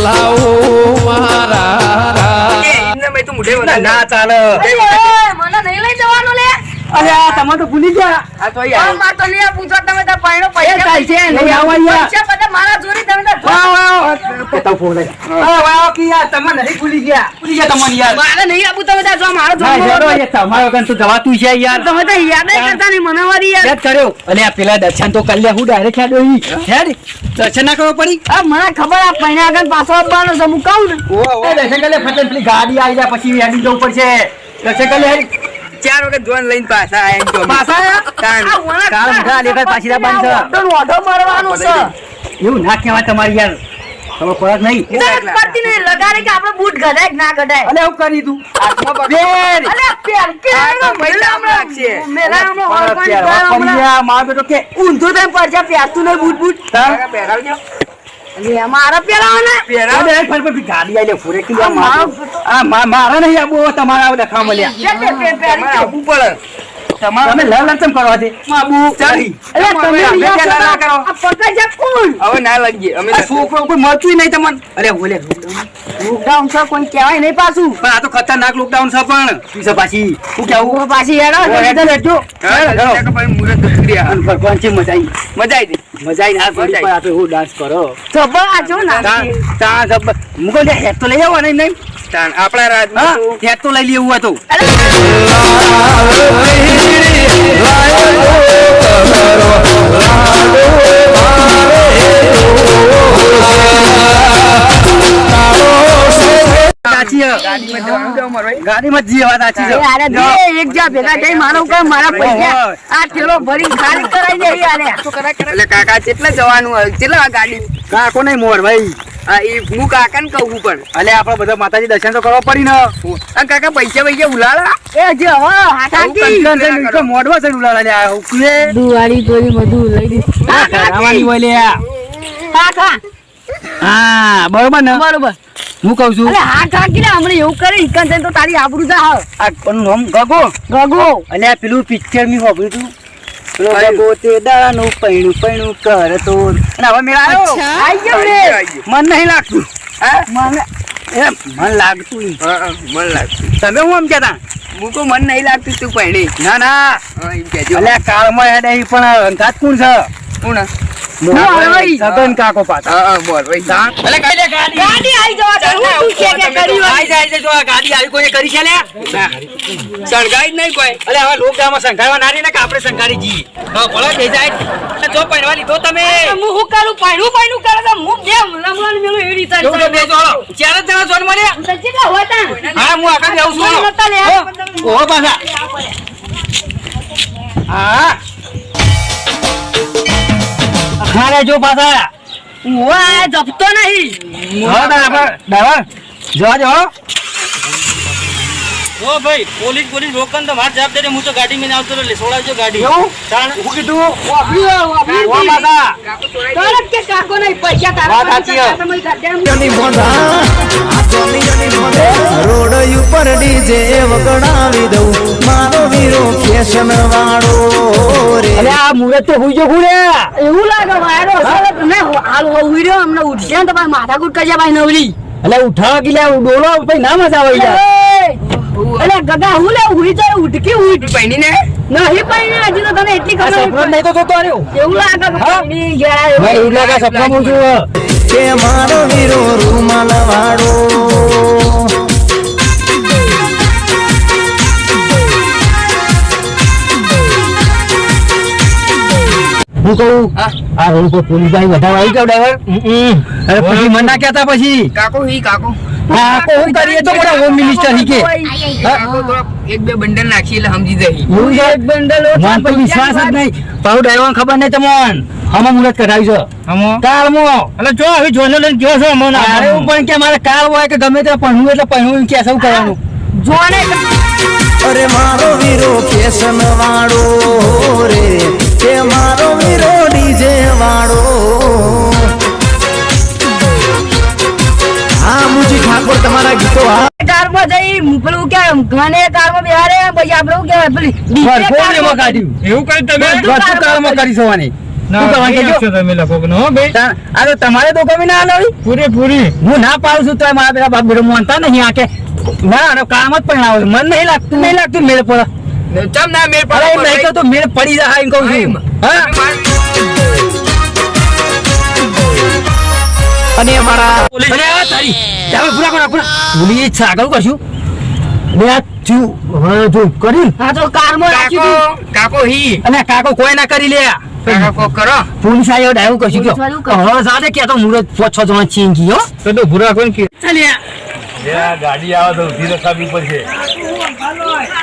લાવો મારા ના ચાલે અરે, મને નહીં લઈ જવાનું લે અરે તમે તો ભૂલી ગયા. આ તો યાર. માર તો નહીં પૂછો તમે તો પૈણો નહીં આવો. પૈસા બધા મારા જોડી તમે તો વાહ, વાહ. કે તો ફોન વાહ, કે યાર, તમે નહીં ભૂલી ગયા. ભૂલી ગયા તમને યાર. મારે નહીં આપું તમે તો જો મારો ના, જોડો હેડો, તમારો ગણ તો જવાતું છે યાર. તમે તો યાદ કરતા નહીં મને વારી યાર. યાદ કર્યો. અને આ પેલા દર્શન તો કલ્યા હું ડાયરેક્ટ હેડો ઈ હેડ દર્શન ના કરવો પડી. આ મને ખબર આ પૈણા આગળ પાછો આપવાનો છે હું કહું ને. એ દર્શન કલ્યા ફટન પેલી ગાડી આવી જાય પછી હેડી જવું પડશે. દર્શન કલ્યા હેડી. ચાર વખત જોન લઈને પાછા આયા પાછા આયા? કાલ મુઠા લેખા પાછી ના બાંધશે. ઓઢો ઓઢો મારવાનો છે. એવું ના કહેવાય તમારી યાર. તમે પરત નહીં. પડતી નહીં લગાડે કે આપણે બૂટ ગધાય ના ગધાય. અલે હું કરી દઉં બેન અલે પેર કે આ તો ભાઈ મેલા તાપ લાગશે. મેલા હમણાં પર હોળપાણી પ્યાર પર વાપરી હમણાં. ગયા, મારો બેટો કે ઊંધો થઈને પડશે પેરતું નહીં બૂટ બૂટ. તારા પહેરાવજો. મારા ગાડી ફોરે આ મારા. નહીં આબુ તમારા મળ્યા. પડે. તમે લવ આબુ ચાલી. તમે ના કરો? આ પકડ જા કોણ હવે ના લાગીએ. અમે છોકરો કોઈ મળતું નહીં તમને અરે ઓલે. લોકડાઉન છે કોઈ કહેવાય નહીં પાછું. પણ આ તો ખતરનાક લોકડાઉન છે પણ. પીછે પાછી? શું કેવું પાછી હેડો હેડો, લેજો હેડો. ભાઈ મુરત આ. અને ભગવાન છે મજા આવી મજા આવી. મજા આવી ના પડી પર આપે આ તો એવું ડાન્સ કરો. જબર આ જો ના. તા તા જબ મુકો લે હેડ તો લઈ આવો નહીં નહીં. તાણ. આપણા રાજ રાજમાં હેડ તો લઈ લેવું હોય તો સાચી. ગાડીમાં જ જીવા સાચી છે. એ આરે એક જા ભેગા થઈ મારો કર મારા પૈસા. આ ઠેલો ભરી ખાલી કરાઈ દે આલે એટલે કાકા કેટલા જવાનું હોય? કેટલા આ ગાડી? કાકો નહીં મોર ભાઈ. હા એ હું કહું પણ. અલે આપણે બધા માતાજી દર્શન તો કરવા પડી ને. કાકા પૈસા પૈસા ઉલાળા? એ જે હવે છે ઉલાળા. દુવાળી બધું લઈ હા બરોબર ને? બરોબર. હું કહું છું? અરે હા રાખી ને હમણાં એવું કરે ઇકન તો તારી આબરૂ જા હા. આ કોનું નામ? ગગો? ગગો. અને આ પેલું પિક્ચરની હોભળ્યું તું. પેલો? ગગો તે દાનું પૈણું પૈણું કરતો અને હવે મેળા આવ્યો આઈ ગયો રે. મન નહીં લાગતું. હા? મને એ મન લાગતું મન લાગતું. તમે હું એમ કેતા હું તો મન નહીં લાગતું તું પૈણી. ના ના. હા, એમ કહેજો. અલે કાળમાં હેડે ઈ પણ અંગાત કોણ છે? કોણ. સગન કાકો પાછા. હા, હા, બોલ, ભાઈ. તા- અલે કઈ લે ગાડી. ગાડી આઈ જવા દે. હું કે કે કરી આઈ જાય જો આ ગાડી આવી કોઈને કરી છે લે. સળગાઈ નહીં કોઈ. અલે હવે લોકડાઉનમાં સંઘાડવા ના રહી ને કે આપણે સંઘાડી જઈએ તો ભલો થઈ જાય. જો પહેરવા લીધો તમે. હું હું કરું? પાણું પાણું કરે તો મુક દે લમવાનું મેલું એવી રીતે ચાર જણા? હા હું જાઉં છું. હો, હો પાછા. હા. અખાડે જો પાછા. ઓય જપતો નહીં. હા ડ્રાઈવર ડ્રાઈવર જો જો ઓ ભાઈ પોલીસ પોલીસ રોકન તો માર જવાબદારી હું તો ગાડી માં આવતો રહે છોડાજો ગાડી. એવું? તાણ હું કીધું વાપર્યો, વાપર્યો. ઓ પાછા. તરત કે કાકો નહીં પૈસા તારા પાસે સાચી પાસે હે. તમે ગધેડા. રોડ ઉપર ડીજે વગડાવી દઉં. મારો વીરો ફેશન વાળો રે. અરે આ મુરત તો હુઈ જો ગુડે એવું લાગે હોઈ રહ્યો અમને ઉઠશે ને તમારે માથાકૂટ કરજે ભાઈ નવરી ઉઠા ઉઠાવા ગીલા ડોલો ભાઈ ના મજા આવે યાર અલે ગગા હું લે ઉડી જાય ઉઠકી ઉઠ પૈણી પહેણીને? નહીં પૈણી હજી તો તને એટલી ખબર સપનો નહીં તો જોતો રહ્યો. એવું લાગે પૈણી ગયા એવું. ભાઈ એવું લાગે સપનામાં છું કે મારો હીરો રૂમાલ વાળો. હું કહું? હા? આ રોડ પર પોલીસ ગાડી વધારે આવી ગયો ડ્રાઈવર? અરે પછી મંડા ના કહેતા પછી? કાકો હી કાકો. કાકો હું કરીએ તો મોટા હોમ મિનિસ્ટર હી કે. એક બે બંડલ નાખી એટલે સમજી જઈ હું એક બંડલ મન તો વિશ્વાસ જ નહીં. પાછું ડ્રાઈવર ખબર નહીં તમને. આમાં મુરત કઢાવી છો હમો મો એટલે જો હવે જોને લઈને ગયો છો મને અરે હું પણ કે મારે કાલ હોય કે ગમે તે હું એટલે પણ હું કે શું કરવાનું. જોને. અરે મારો વીરો કેસન વાળો રે. કે મારો વીરો ડીજે વાળો. હા મુજી ઠાકોર તમારા ગીતો હા. કારમાં જઈ પેલું કે ઘણે કારમાં બેહારે પછી આપણે શું કહેવાય પેલી ડીજે કારમાં- કાઢ્યું? એવું કઈ તમે? બધું કારમાં કરી સવાની તમારે તો કમી ના આલાવી પૂરેપૂરી. હું ના પાડું છું તો મારા પેલા બાપ બેટો માનતા નહીં આ કે ના કામ જ પણ આવે મન નહીં લાગતું નહીં લાગતું મેળ પડે. ચમ ના મેળ અરે એમ પડે નહીં તો મેળ પડી જાય એમ કહું છું. અને અમારા અને આ તારી. ચાલો પૂરા પૂરા. ભૂલી છાગલ કશું બે આ થયું. હા જો કરી. હા તો કારમાં કાકો રાખ્યું કાકો હી. અને કાકો કોઈ ના કરી લે. કાકા કરો. પોલીસ આવ્યો ડાયો કશું કયો? હવે સાદે કે તો મુરત પાંચ છ જણા ચીંગી હો. તો તો ભૂરા કોણ કે? ચાલ્યા. ગાડી આવે તો ઉધી રખાવી પડશે.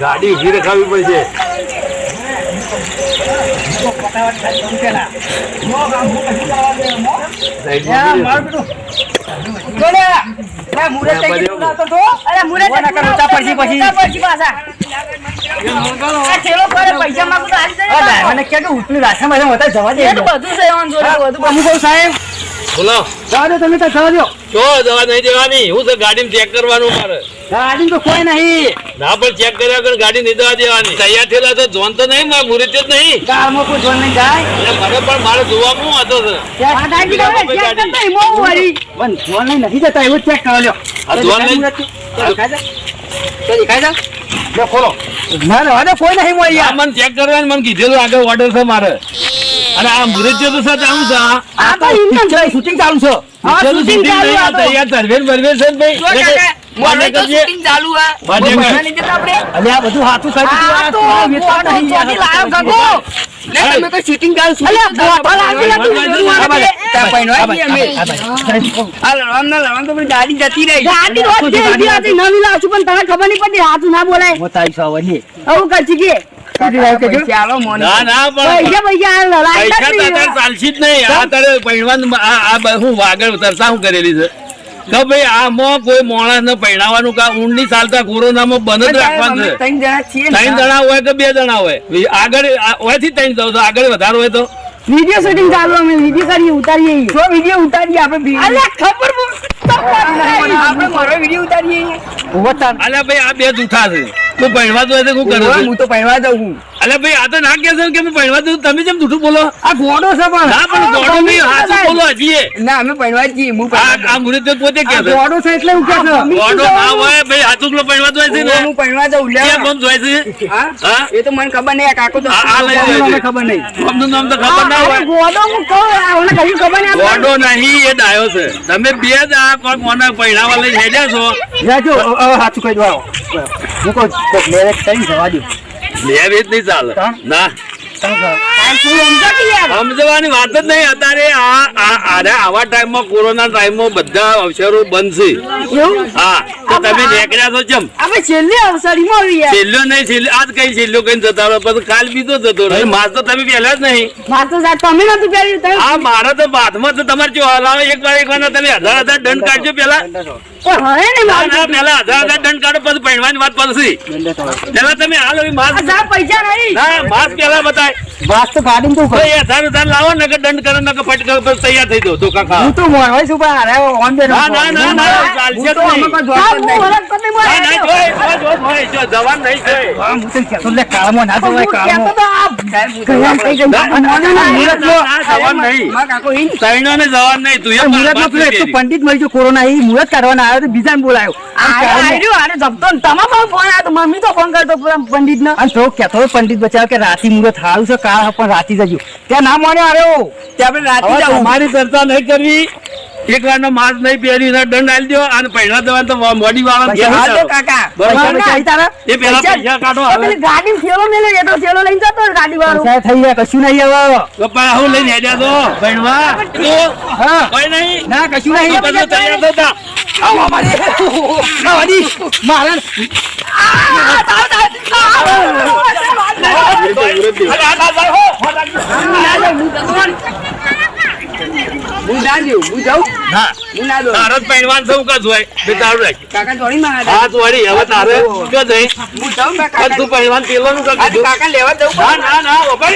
ગાડી ઊભી રખાવી પડશે. બોલો. જવા તમે તો જવા દો. તો દવા નહીં દેવાની હું તો ગાડી ચેક કરવાનું મારે. ગાડી તો કોઈ નહીં. ના પણ ચેક કર્યા વગર ગાડી નહીં દવા દેવાની. તૈયાર થયેલા તો જોન તો નહીં મારે મુહૂર્ત જ નહીં. કારમાં કોઈ જોન નહીં જાય. મને પણ મારે જોવાનું હતો છે આ ગાડી તો હવે ચેક કરતા ય મોં વળી. પણ જોન નહીં નથી જતા એવું ચેક કરો લ્યો. જોન નહીં. દેખાય લો ખોલો. ના ના કોઈ નહીં મને ચેક કરવાનું મને કીધેલું આગળ ઓર્ડર છે મારે. અને આ મુહૂર્ત તો સાથે આવું છે આ તો ઇન્ડિયન છે શૂટિંગ ચાલુ છે હા, શૂટિંગ ચાલુ આ તો. યાર ધર્મેન છે જો ભાઈ મને તો શૂટિંગ ચાલુ આ મને કર. બધાની આપણે અરે આ બધું હાથું કરી દીધું. આ તો ગોળો નહીં યાર. લાયો ગગો. લે તમે તો શૂટિંગ ચાલુ અલ્યા, ગોળો લાગેલા તું આ જોયું બાજુ. આપણે. ત્યાં પહેરવા જઈએ અમે. આ લડવાનું ના લડવાનું તો ગાડી જતી રહી ગાડી રોજ જે એવી હતી, નવી લાવું છું, પણ તને ખબર નહીં પડતી હાથું ના બોલાય તારી સવારી. આવું કરছি કે પૈસા આલો મોને. ના ના પણ પૈસા પૈસા આ લડાઈ પૈસા તો નથી. અત્યારે ચાલશે જ નહીં. આ તારે પૈણવાનું આ આ બ- હું આગળ તરતા હું કરેલી છે. કે ભાઈ આમાં કોઈ માણસ ને પૈણાવાનું કા ઊંડી ચાલતા કોરોનામાં બંધ જ રાખવાનું ત્રણ જણા હોય કે બે જણા હોય? આગળ ઓયથી ત્રણ જવું આગળ વધારો હોય તો. વીડિયો શૂટિંગ ચાલુ અમે વીડિયો કરીએ ઉતારીએ. જો વીડિયો ઉતારીએ આપણે અલ્યા ખબર વીડિયો ઉતારીએ અલ્યા ભાઈ આ બે જૂઠા છે. તું પૈણવા તો શું કરે હું તો પહેરવા જાઉં છું. અલ્યા ભાઈ આ તો ના કે છે કે હું પૈણવા દઉં તમે જેમ જૂઠું બોલો. આ ઘોડો છે પણ. ના પણ ગોડો નહીં હાચું બોલો હજી ના અમે પહેરવા જ હું આ આ મુરત પોતે કે છે ઘોડો છે એટલે હું કે છે. ગોડો ના હોય ભાઈ હાચું બોલો પૈણવા તો છે ને. હું પહેરવા જાઉં લે કેમ આમ જોય છે? હા? એ તો મને ખબર નહીં આ કાકો તો આ- જાય ખબર નહીં. આમનું નામ તો ખબર ના હોય. ગોડો હું કહું આને કહી ખબર નહીં. ગોડો નહીં એ ડાયો છે. તમે બે જ આ કોણ કોને પૈણાવા લઈ હેડ્યા છો? જાજો હવે સાચું કહી દો આવો. હું કહું મેરેજ કરીને જવા દો લે વેચ નહીં ચાલે? ના સમજવાની વાત જ નહીં. અત્યારે આ આરે આવા ટાઈમમાં કોરોના ટાઈમમાં બધા અવસરો બંધ છે. હા. તો તમે નીકળ્યા છો ચમ આપણે છેલ્લી અવસરીમાં આવી યાર છેલ્લો નહીં છેલ્લો આજ કઈ છેલ્લો કઈ જતા રહો. પછી કાલ બીજો જતો રહ્યો માર તો તમે પહેલા જ નહીં. માર તો તમે નતું પહેર્યું હા મારા તો બાથમાં તો તમારે જો હલાવે. એક વાર એક વાર તમે હજાર હજાર દંડ કાઢજો પેલા પેલા હજાર હજાર દંડ કાઢો પછી પહેરવાની વાત પડશે. પેલા તમે હાલો માસ પૈસા નહીં. ના માસ્ક પેલા બતાય. વાત તો ગાડી તો ભાઈ હજાર હજાર લાવો ને કે દંડ કરો ને કે ફટકા પર તૈયાર થઈ દો ધોકા ખાવા હું તો મોય છું પણ અરે ઓન બે ના ના ના ના ચાલશે જ ના ના જો જો જોઈ જો જવાન નહીં જોઈ હું તો કહેતો લે કાળમાં ના હું જવાય તો આ ગયા થઈ ગઈ. ના, ના, ના, ના, ના, ના, જવાન નહીં. મારા કાકો ઈ. તૈણો ને જવાન નહીં તું એ મુરત નો એક તો પંડિત મળી ગયો કોરોના એ મુરત કાઢવાના આવ્યો તો બીજાને બોલાયો. આરે આર્યો, આરે જપતો ને તમારો પણ ફોન આવ્યો તો મમ્મી તો ફોન કરતો પેલા પંડિતનો. અને તો કહેતો પંડિત બચાવ કે રાતી મુરત હારું છે કાળ પણ રાતી જજો ત્યાં ના માન્યો આવ્યો ત્યાં આપણે મારી હવે જાઉં. ચર્ચા નહીં કરવી એક વાર નો માસ્ક નહીં પહેરી ને દંડ આલી દો અને પૈસા દેવા તો મોડી વાળા કાકા બરોબર એ પૈસા- કાઢો હવે ગાડી થેલો મેલે એ તો થેલો લઈને જતો ગાડી વાળો સાહેબ થઈ ગયા કશું નહીં હવે તો પણ હું લઈને હેડ્યા તો ભણવા હા કોઈ નહીં ના કશું નહીં બધું તૈયાર થતા આવો મારી આવાની મારા હું ના જાઉં હું જાઉં ના હું ના તારે છે, હું કાં જોવાય? બે તારું રાખ. કાકા જોડી માં હવે તારે ક્યાં જઈ? હું જાઉં ને આ કાકા તું કાં કીધું? કાકા લેવા જવું ના, ના, ના, બાપા.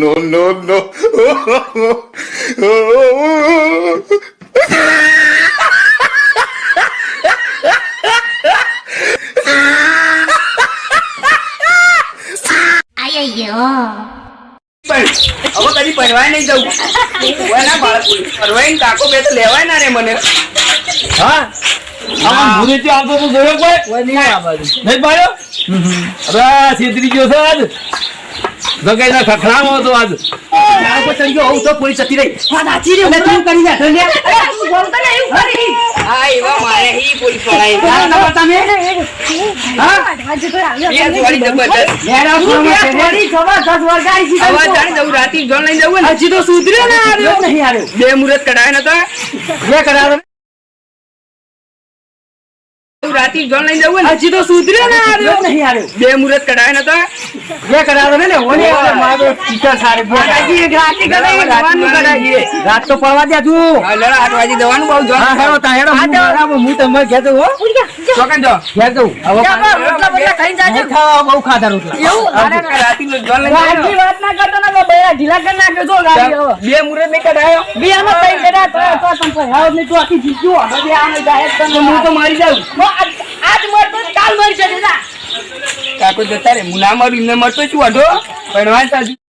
no, no, no. પરવાય નહીં જવું. ઓયના બાળકો પરવાય ને કાકો બે તો લેવાય ના રે મને. હા? આમાં ભૂરેથી આવતો તો જોયો કોઈ? નહીં પાડ્યો? અરે છેતરી ગયો છે આજ. જગાઈના ખખડામાં હતો આજ. હા એવા મારે હી પોલીસવાળા એ જોડી જબરદસ્ત હવે જાણી જવું રાતી જોણ લઈ જવું ને. હજી તો સુધર્યો ના આવ્યો. બે મુહૂર્ત કઢાય નતો? રાતી જોણ લઈ જવું ને? હજી તો સુધર્યો ના આવ્યો બે મુરત કઢાય નતો. રાત તો પડવા દે તું. લડા આઠ વાગે જવાનું બહુ હા હેડો તા હેડો. હું તમને ઘેર જઉં હો ચોકન જો ઘેર જઉં. હવે નહીં ખાવા બહુ ખાધા રોટલા. રાતી જોણ લઈ જવાનું બે મુહૂર્ત નહીં કઢાયો તો હું તો મારી જાઉં. કાકો જતા રે હું ના મારું ને મરતો છું અઢો પણ વાત